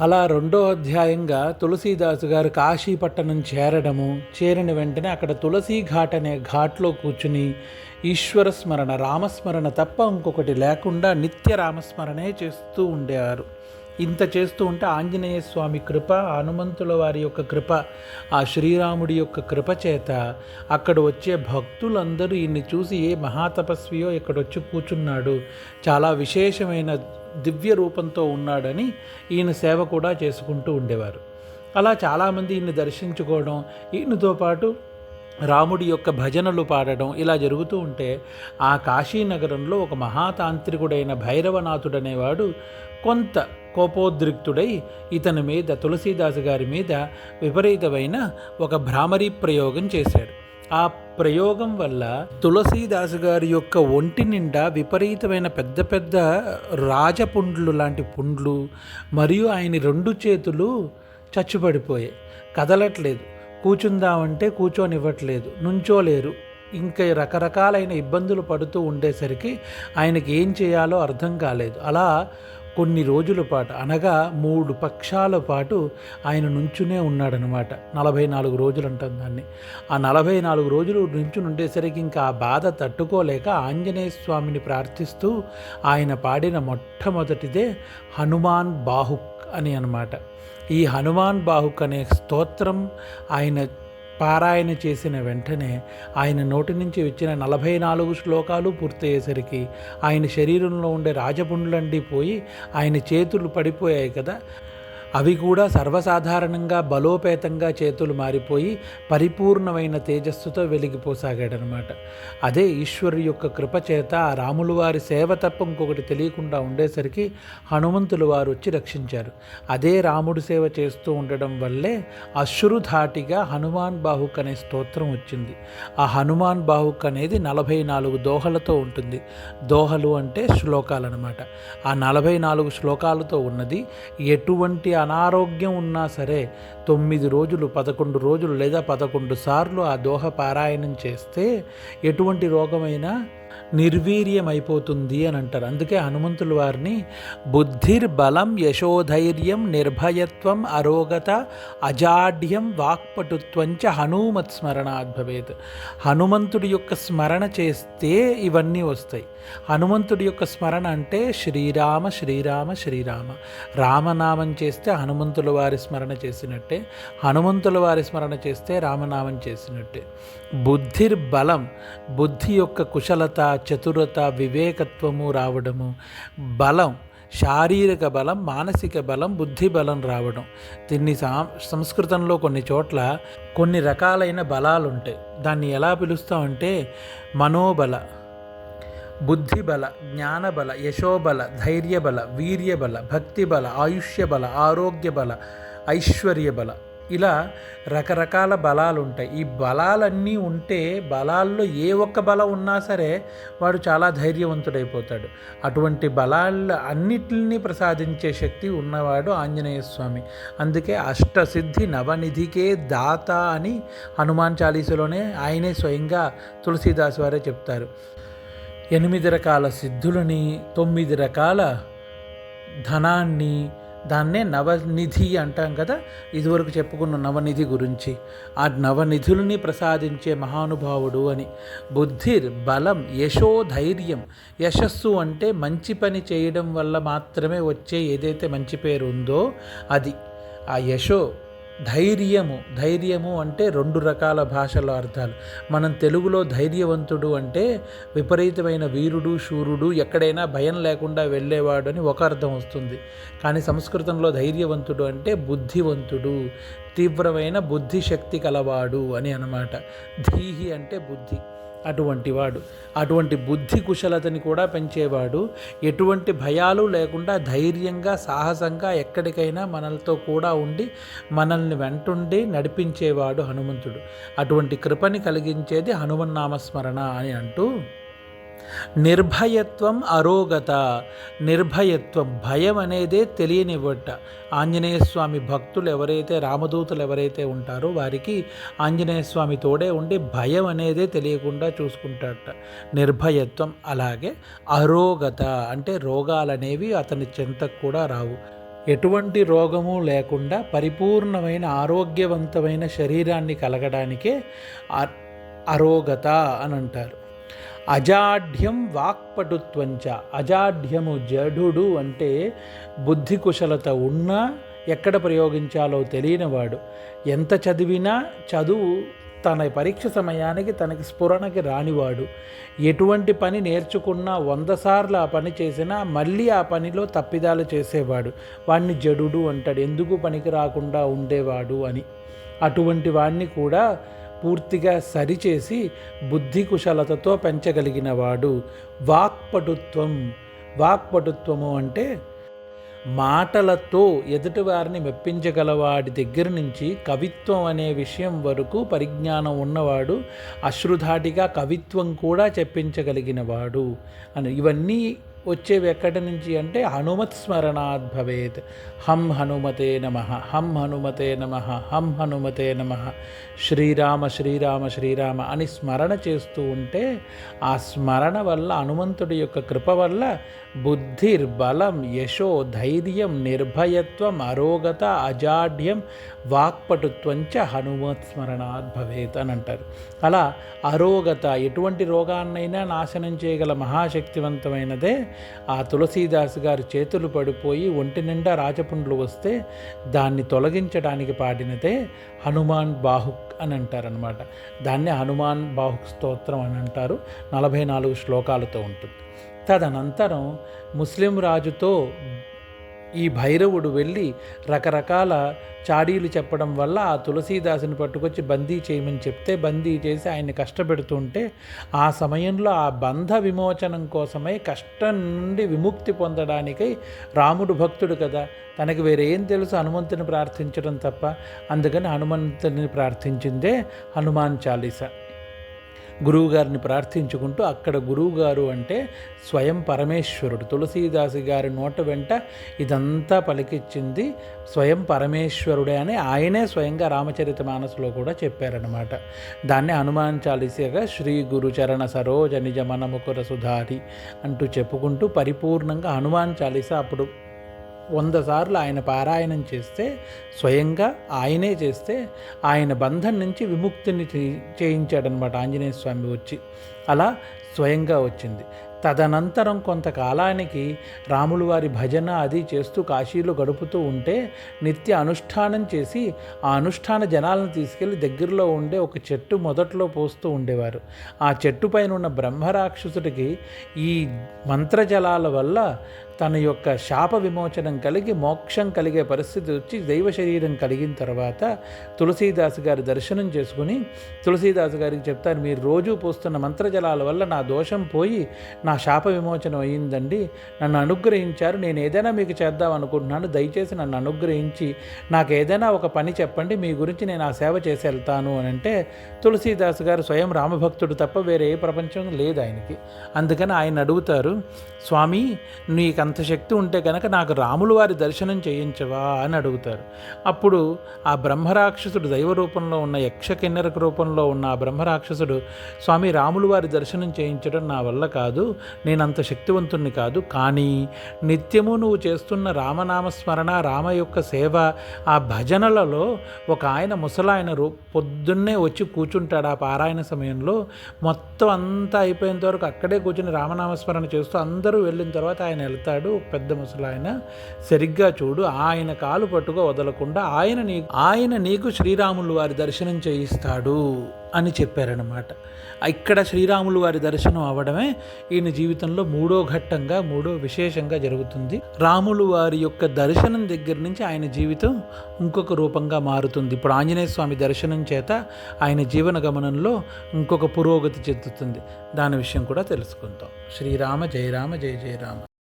అలా రెండో అధ్యాయంగా తులసీదాసు గారు కాశీపట్టణం చేరడము చేరిన వెంటనే అక్కడ తులసీ ఘాట్ అనే ఘాట్లో కూర్చుని ఈశ్వర స్మరణ రామస్మరణ తప్ప ఇంకొకటి లేకుండా నిత్య రామస్మరణే చేస్తూ ఉండేవారు. ఇంత చేస్తూ ఉంటే ఆంజనేయ స్వామి కృప హనుమంతుల వారి యొక్క కృప ఆ శ్రీరాముడి యొక్క కృప చేత అక్కడ వచ్చే భక్తులందరూ ఈయన్ని చూసి ఏ మహాతపస్వియో ఇక్కడ వచ్చి కూర్చున్నాడు. చాలా విశేషమైన దివ్య రూపంతో ఉన్నాడని ఈయన సేవ కూడా చేసుకుంటూ ఉండేవారు. అలా చాలామంది ఈయన్ని దర్శించుకోవడం ఈయనతో పాటు రాముడి యొక్క భజనలు పాడడం ఇలా జరుగుతూ ఉంటే ఆ కాశీనగరంలో ఒక మహాతాంత్రికుడైన భైరవనాథుడనేవాడు కొంత కోపోద్రిక్తుడై ఇతని మీద తులసీదాసు గారి మీద విపరీతమైన ఒక భ్రామరీ ప్రయోగం చేశాడు. ఆ ప్రయోగం వల్ల తులసీదాసు గారి యొక్క ఒంటి నిండా విపరీతమైన పెద్ద పెద్ద రాజపుండ్లు లాంటి పుండ్లు మరియు ఆయన రెండు చేతులు చచ్చుపడిపోయాయి కదలట్లేదు. కూర్చుందామంటే కూర్చోనివ్వట్లేదు. నుంచోలేరు. ఇంకా రకరకాలైన ఇబ్బందులు పడుతూ ఉండేసరికి ఆయనకి ఏం చేయాలో అర్థం కాలేదు. అలా కొన్ని రోజుల పాటు అనగా మూడు పక్షాల పాటు ఆయన నుంచునే ఉన్నాడనమాట నలభై నాలుగు రోజులు అంటాం దాన్ని. ఆ నలభై నాలుగు రోజులు నుంచుని ఉండేసరికి ఇంకా ఆ బాధ తట్టుకోలేక ఆంజనేయ స్వామిని ప్రార్థిస్తూ ఆయన పాడిన మొట్టమొదటిదే హనుమాన్ బాహుక్ అని అనమాట ఈ హనుమాన్ బాహుక్ అనే స్తోత్రం ఆయన పారాయణ చేసిన వెంటనే ఆయన నోటి నుంచి వచ్చిన నలభై నాలుగు శ్లోకాలు పూర్తయ్యేసరికి ఆయన శరీరంలో ఉండే రాజపుండ్లండి పోయి ఆయన చేతులు పడిపోయాయి కదా. అవి కూడా సర్వసాధారణంగా బలోపేతంగా చేతులు మారిపోయి పరిపూర్ణమైన తేజస్సుతో వెలిగిపోసాగాడనమాట అదే ఈశ్వరు యొక్క కృప చేత ఆ రాములు వారి సేవ తప్ప ఇంకొకటి తెలియకుండా ఉండేసరికి హనుమంతులు వారు వచ్చి రక్షించారు. అదే రాముడు సేవ చేస్తూ ఉండడం వల్లే అశ్రుధాటిగా హనుమాన్ బాహుక్ అనే స్తోత్రం వచ్చింది. ఆ హనుమాన్ బాహుక్ అనేది నలభై నాలుగు దోహలతో ఉంటుంది. దోహలు అంటే శ్లోకాలన్నమాట. ఆ నలభై నాలుగు శ్లోకాలతో ఉన్నది ఎటువంటి అనారోగ్యం ఉన్నా సరే తొమ్మిది రోజులు పదకొండు రోజులు లేదా పదకొండు సార్లు ఆ దోహ పారాయణం చేస్తే ఎటువంటి రోగమైనా నిర్వీర్యమైపోతుంది అని అంటారు. అందుకే హనుమంతుల వారిని బుద్ధిర్బలం యశోధైర్యం నిర్భయత్వం అరోగత అజాడ్యం వాక్పటుత్వంచ హనుమత్ స్మరణాద్ హనుమంతుడి యొక్క స్మరణ చేస్తే ఇవన్నీ వస్తాయి. హనుమంతుడి యొక్క స్మరణ అంటే శ్రీరామ శ్రీరామ శ్రీరామ. రామనామం చేస్తే హనుమంతుల వారి స్మరణ చేసినట్టే. హనుమంతుల వారి స్మరణ చేస్తే రామనామం చేసినట్టే. బుద్ధిర్బలం బుద్ధి యొక్క కుశలత చతురత వివేకత్వము రావడము బలం శారీరక బలం మానసిక బలం బుద్ధి బలం రావడం. దీన్ని సంస్కృతంలో కొన్ని చోట్ల కొన్ని రకాలైన బలాలు ఉంటాయి దాన్ని ఎలా పిలుస్తామంటే మనోబల బుద్ధిబల జ్ఞానబల యశోబల ధైర్యబల వీర్యబల భక్తిబల ఆయుష్యబల ఆరోగ్యబల ఐశ్వర్య బల. ఇలా రకరకాల బలాలు ఉంటాయి ఈ బలాలన్నీ ఉంటే బలాల్లో ఏ ఒక్క బలం ఉన్నా సరే వాడు చాలా ధైర్యవంతుడైపోతాడు. అటువంటి బలాలు అన్నిటిని ప్రసాదించే శక్తి ఉన్నవాడు ఆంజనేయ స్వామి. అందుకే అష్టసిద్ధి నవనిధికే దాత అని హనుమాన్ చాలీసులోనే ఆయనే స్వయంగా తులసీదాస్ వారే చెప్తారు. ఎనిమిది రకాల సిద్ధులని తొమ్మిది రకాల ధనాన్ని దాన్నే నవనిధి అంటాం కదా. ఇదివరకు చెప్పుకున్న నవనిధి గురించి. ఆ నవనిధుల్ని ప్రసాదించే మహానుభావుడు అని. బుద్ధిర్ బలం యశో ధైర్యం. యశస్సు అంటే మంచి పని చేయడం వల్ల మాత్రమే వచ్చే ఏదైతే మంచి పేరు ఉందో అది. ఆ యశో ధైర్యము. ధైర్యము అంటే రెండు రకాల భాషల అర్థాలు. మనం తెలుగులో ధైర్యవంతుడు అంటే విపరీతమైన వీరుడు శూరుడు ఎక్కడైనా భయం లేకుండా వెళ్ళేవాడు అని ఒక అర్థం వస్తుంది. కానీ సంస్కృతంలో ధైర్యవంతుడు అంటే బుద్ధివంతుడు తీవ్రమైన బుద్ధిశక్తి కలవాడు అని అనమాట ధీహి అంటే బుద్ధి. అటువంటి వాడు. అటువంటి బుద్ధి కుశలతని కూడా పెంచేవాడు. ఎటువంటి భయాలు లేకుండా ధైర్యంగా సాహసంగా ఎక్కడికైనా మనలతో కూడా ఉండి మనల్ని వెంటుండి నడిపించేవాడు హనుమంతుడు. అటువంటి కృపని కలిగించేది హనుమన్నామస్మరణ అని అంటూ నిర్భయత్వం అరోగత. నిర్భయత్వం భయం అనేదే తెలియనివ్వట ఆంజనేయ స్వామి భక్తులు ఎవరైతే రామదూతలు ఎవరైతే ఉంటారో వారికి ఆంజనేయ స్వామి తోడే ఉండి భయం అనేదే తెలియకుండా చూసుకుంటాడట నిర్భయత్వం అలాగే అరోగత అంటే రోగాలనేవి అతని చెంతకు కూడా రావు. ఎటువంటి రోగము లేకుండా పరిపూర్ణమైన ఆరోగ్యవంతమైన శరీరాన్ని కలగడానికే అ- అరోగత అని అంటారు. అజాఢ్యం వాక్పటుత్వంచ. అజాఢ్యము జడుడు అంటే బుద్ధి కుశలత ఉన్నా ఎక్కడ ప్రయోగించాలో తెలియనివాడు. ఎంత చదివినా చదువు తన పరీక్ష సమయానికి తనకి స్ఫురణకి రానివాడు. ఎటువంటి పని నేర్చుకున్నా వంద సార్లు ఆ పని చేసినా మళ్ళీ ఆ పనిలో తప్పిదాలు చేసేవాడు. వాడిని జడుడు అంటాడు. ఎందుకు పనికి రాకుండా ఉండేవాడు అని. అటువంటి వాడిని కూడా పూర్తిగా సరిచేసి బుద్ధి కుశలతతో పెంచగలిగిన వాడు వాక్పటుత్వం. వాక్పటుత్వము అంటే మాటలతో ఎదుటివారిని మెప్పించగలవాడి దగ్గర నుంచి కవిత్వం అనే విషయం వరకు పరిజ్ఞానం ఉన్నవాడు అశ్రుధాటిగా కవిత్వం కూడా చెప్పించగలిగిన వాడు అని ఇవన్నీ వచ్చేవి ఎక్కడి నుంచి అంటే హనుమత్ స్మరణాద్ భవేత్. హం హనుమతే నమ హం హనుమతే నమ హం హనుమతే నమ. శ్రీరామ శ్రీరామ శ్రీరామ అని స్మరణ చేస్తూ ఉంటే ఆ స్మరణ వల్ల హనుమంతుడి యొక్క కృప వల్ల బుద్ధిర్బలం యశో ధైర్యం నిర్భయత్వం అరోగత అజాడ్యం వాక్పటుత్వంచ హనుమత్ స్మరణాద్ భవేత్ అని అంటారు. అలా అరోగత ఎటువంటి రోగాన్నైనా నాశనం చేయగల మహాశక్తివంతమైనదే ఆ తులసీదాస్ గారి చేతులు పడిపోయి ఒంటి నిండా రాజపుండ్లు వస్తే దాన్ని తొలగించడానికి పాడినదే హనుమాన్ బాహుక్ అని అంటారనమాట దాన్ని హనుమాన్ బాహుక్ స్తోత్రం అని అంటారు. నలభై నాలుగు శ్లోకాలతో ఉంటుంది. తదనంతరం ముస్లిం రాజుతో ఈ భైరవుడు వెళ్ళి రకరకాల చాడీలు చెప్పడం వల్ల ఆ తులసీదాసుని పట్టుకొచ్చి బందీ చేయమని చెప్తే బందీ చేసి ఆయన్ని కష్టపెడుతుంటే ఆ సమయంలో ఆ బంధ విమోచనం కోసమై కష్టం నుండి విముక్తి పొందడానికై రాముడు భక్తుడు కదా. తనకి వేరేం తెలుసు? హనుమంతుని ప్రార్థించడం తప్ప. అందుకని హనుమంతుని ప్రార్థించిందే హనుమాన్ చాలీసా. గురువుగారిని ప్రార్థించుకుంటూ అక్కడ గురువుగారు అంటే స్వయం పరమేశ్వరుడు. తులసీదాసి గారి నోట వెంట ఇదంతా పలికిచ్చింది స్వయం పరమేశ్వరుడే అని ఆయనే స్వయంగా రామచరిత మానసులో కూడా చెప్పారనమాట దాన్ని హనుమాన్ చాలీసగా శ్రీ గురు చరణ సరోజ నిజ మనముకుర సుధారి అంటూ చెప్పుకుంటూ పరిపూర్ణంగా హనుమాన్ చాలీసా అప్పుడు వంద సార్లు ఆయన పారాయణం చేస్తే స్వయంగా ఆయనే చేస్తే ఆయన బంధం నుంచి విముక్తిని చేయించాడనమాట ఆంజనేయ స్వామి వచ్చి. అలా స్వయంగా వచ్చింది. తదనంతరం కొంతకాలానికి రాములు వారి భజన అది చేస్తూ కాశీలో గడుపుతూ ఉంటే నిత్య అనుష్ఠానం చేసి ఆ అనుష్ఠాన జనాలను తీసుకెళ్ళి దగ్గరలో ఉండే ఒక చెట్టు మొదట్లో పోస్తూ ఉండేవారు. ఆ చెట్టు పైన ఉన్న బ్రహ్మరాక్షసుడికి ఈ మంత్రజలాల వల్ల తన యొక్క శాప విమోచనం కలిగి మోక్షం కలిగే పరిస్థితి వచ్చి దైవ శరీరం కలిగిన తర్వాత తులసీదాస్ గారి దర్శనం చేసుకుని తులసీదాస్ గారికి చెప్తారు మీరు రోజు పోస్తున్న మంత్రజలాల వల్ల నా దోషం పోయి నా శాప విమోచనం అయ్యిందండి. నన్ను అనుగ్రహించారు. నేను ఏదైనా మీకు చేద్దాం అనుకుంటున్నాను. దయచేసి నన్ను అనుగ్రహించి నాకు ఏదైనా ఒక పని చెప్పండి. మీ గురించి నేను ఆ సేవ చేసి వెళ్తాను అని అంటే తులసీదాస్ గారు స్వయం రామభక్తుడు తప్ప వేరే ఏ ప్రపంచం లేదు ఆయనకి. అందుకని ఆయన అడుగుతారు స్వామి నీకు అంత శక్తి ఉంటే కనుక నాకు రాములు వారి దర్శనం చేయించవా అని అడుగుతారు. అప్పుడు ఆ బ్రహ్మరాక్షసుడు దైవ రూపంలో ఉన్న యక్ష కిన్నెరక రూపంలో ఉన్న ఆ బ్రహ్మరాక్షసుడు స్వామి రాములు వారి దర్శనం చేయించడం నా వల్ల కాదు నేను అంత శక్తివంతుణ్ణి కాదు కానీ నిత్యము నువ్వు చేస్తున్న రామనామ స్మరణ రామ యొక్క సేవ ఆ భజనలలో ఒక ఆయన ముసలాయన రూ పొద్దున్నే వచ్చి కూర్చుంటాడు ఆ పారాయణ సమయంలో. మొత్తం అంతా అయిపోయేంత వరకు అక్కడే కూర్చుని రామనామస్మరణ చేస్తూ అందరూ వెళ్ళిన తర్వాత ఆయన వెళ్తాడు. ఒక పెద్ద ముసలాయన సరిగ్గా చూడు ఆయన కాలు పట్టుకో వదలకుండా ఆయన నీ ఆయన నీకు శ్రీరాములు వారి దర్శనం చేయిస్తాడు అని చెప్పారనమాట ఇక్కడ శ్రీరాములు వారి దర్శనం అవడమే ఈయన జీవితంలో మూడో ఘట్టంగా మూడో విశేషంగా జరుగుతుంది. రాములు వారి యొక్క దర్శనం దగ్గర నుంచి ఆయన జీవితం ఇంకొక రూపంగా మారుతుంది. ఇప్పుడు ఆంజనేయ స్వామి దర్శనం చేత ఆయన జీవన గమనంలో ఇంకొక పురోగతి చెందుతుంది. దాని విషయం కూడా తెలుసుకుందాం. శ్రీరామ జయరామ జయ జయరామ